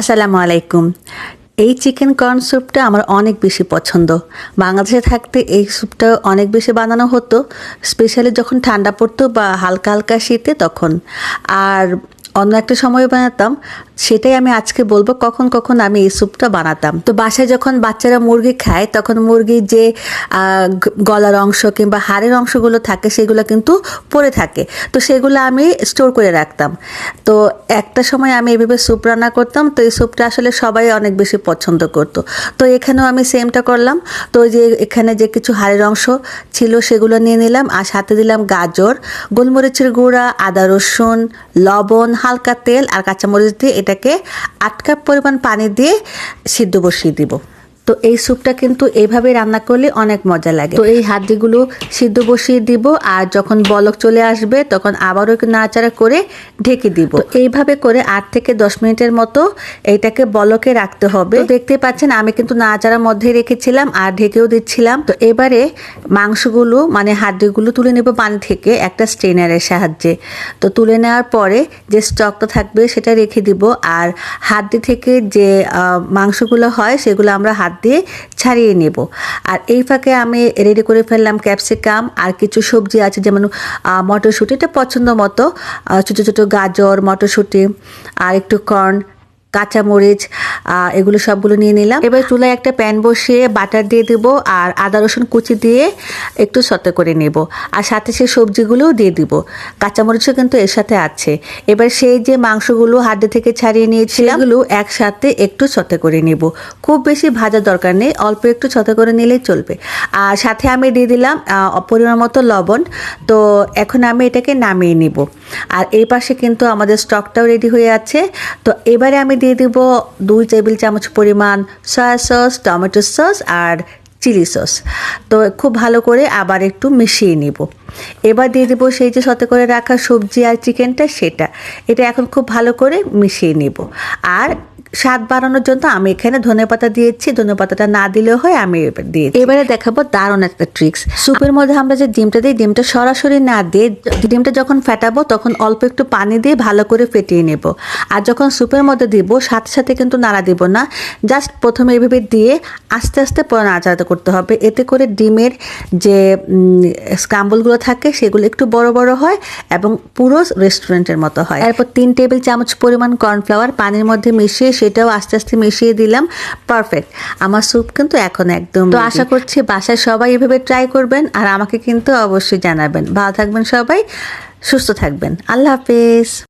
আসসালামু আলাইকুম। এই চিকেন কর্ন স্যুপটা আমার অনেক বেশি পছন্দ। বাংলাদেশে থাকতে এই স্যুপটা অনেক বেশি বানানো হতো, স্পেশালি যখন ঠান্ডা পড়তো বা হালকা হালকা শীতে তখন। আর অন্য একটা সময় বানাতাম সেটাই আমি আজকে বলব, কখন কখন আমি এই স্যুপটা বানাতাম। তো বাসায় যখন বাচ্চারা মুরগি খায়, তখন মুরগির যে গলার অংশ কিংবা হাড়ের অংশগুলো থাকে, সেগুলো কিন্তু পড়ে থাকে। তো সেগুলো আমি স্টোর করে রাখতাম। তো একটা সময় আমি এভাবে স্যুপ রান্না করতাম, তো এই স্যুপটা আসলে সবাই অনেক বেশি পছন্দ করতো। তো এখানেও আমি সেমটা করলাম। তো যে এখানে যে কিছু হাড়ের অংশ ছিল, সেগুলো নিয়ে নিলাম। আর সাথে দিলাম গাজর, গোলমরিচের গুঁড়া, আদা রসুন, লবণ, হালকা তেল আর কাঁচামরিচ দিয়ে এটাকে আট কাপ পরিমাণ পানি দিয়ে সিদ্ধ বসিয়ে দিব। তো এই স্যুপটা কিন্তু এইভাবে রান্না করলে অনেক মজা লাগে। তো এই হাড্ডিগুলো সিদ্ধ বসিয়ে দিব আর যখন বলক চলে আসবে তখন আবারও একটু নাড়াচাড়া করে ঢেকে দিব। এইভাবে করে আট থেকে দশ মিনিটের মতো এইটাকে বলকে রাখতে হবে। দেখতে পাচ্ছেন আমি কিন্তু নাড়াচাড়ার মধ্যে রেখেছিলাম আর ঢেকেও দিচ্ছিলাম। তো এবারে মাংসগুলো মানে হাড্ডিগুলো তুলে নেব পানি থেকে একটা স্ট্রেনারের সাহায্যে। তো তুলে নেওয়ার পরে যে স্টকটা থাকবে সেটা রেখে দিব। আর হাড্ডি থেকে যে মাংসগুলো হয় সেগুলো আমরা হাত দিয়ে ছাড়িয়ে নেব। আর এই ফাঁকে আমি রেডি করে ফেললাম ক্যাপসিকাম আর কিছু সবজি আছে যেমন মটরশুঁটি, এটা পছন্দ মতো। ছোটো ছোটো গাজর, মটরশুঁটি, আর একটু কর্ন কাঁচামরিচ এগুলো সবগুলো নিয়ে নিলাম। এবার চুলায় একটা প্যান বসিয়ে বাটার দিয়ে দেব আর আদা, রসুন কুচি দিয়ে একটু সতে করে নেব। আর সাথে সেই সবজিগুলোও দিয়ে দিব। কাঁচামরিচও কিন্তু এর সাথে আছে। এবার সেই যে মাংসগুলো হাড্ডি থেকে ছাড়িয়ে নিয়েছিলাম এগুলো একসাথে একটু সতে করে নেব। খুব বেশি ভাজার দরকার নেই, অল্প একটু সতে করে নিলেই চলবে। আর সাথে আমি দিয়ে দিলাম পরিমাণ মতো লবণ। তো এখন আমি এটাকে নামিয়ে নিব। আর এই পাশে কিন্তু আমাদের স্টকটাও রেডি হয়ে আছে। তো এবারে আমি দিয়ে দিব দুই টেবিল, চামচ পরিমাণ সয়া সস টমেটো সস আর চিলি সস তো খুব ভালো করে আবার একটু মিশিয়ে নিব। এবার দিয়ে দেবো সেই যে সতে করে রাখা সবজি আর চিকেনটা সেটা। এটা এখন খুব ভালো করে মিশিয়ে নিব। আর স্বাদ বাড়ানোর জন্য আমি এখানে ধনেপাতা দিয়েছি। ধনেপাতাটা না দিলেও হয় আমি দিয়ে এবারে দেখাবো দারুণ একটা ট্রিক্স স্যুপের মধ্যে আমরা যে ডিমটা দিই ডিমটা সরাসরি না দিয়ে ডিমটা যখন ফেটাবো তখন অল্প একটু পানি দিয়ে ভালো করে ফেটিয়ে নেব। আর যখন স্যুপের মধ্যে দিব সাথে সাথে কিন্তু নাড়া দিব না। জাস্ট প্রথমে এইভাবে দিয়ে আস্তে আস্তে পরে নাড়াচাড়া করতে হবে। এতে করে ডিমের যে স্ক্রাম্বলগুলো থাকে সেগুলো একটু বড় বড় হয় এবং পুরো রেস্টুরেন্টের মতো হয়। এরপর তিন টেবিল চামচ পরিমাণ কর্নফ্লাওয়ার পানির মধ্যে মিশিয়ে সেটাও আস্তে আস্তে মিশিয়ে দিলাম। পারফেক্ট আমার স্যুপ কিন্তু এখন একদম তো আশা করছি বাসায় সবাই এভাবে ট্রাই করবেন আর আমাকে কিন্তু অবশ্যই জানাবেন। ভালো থাকবেন সবাই সুস্থ থাকবেন। আল্লাহ হাফেজ।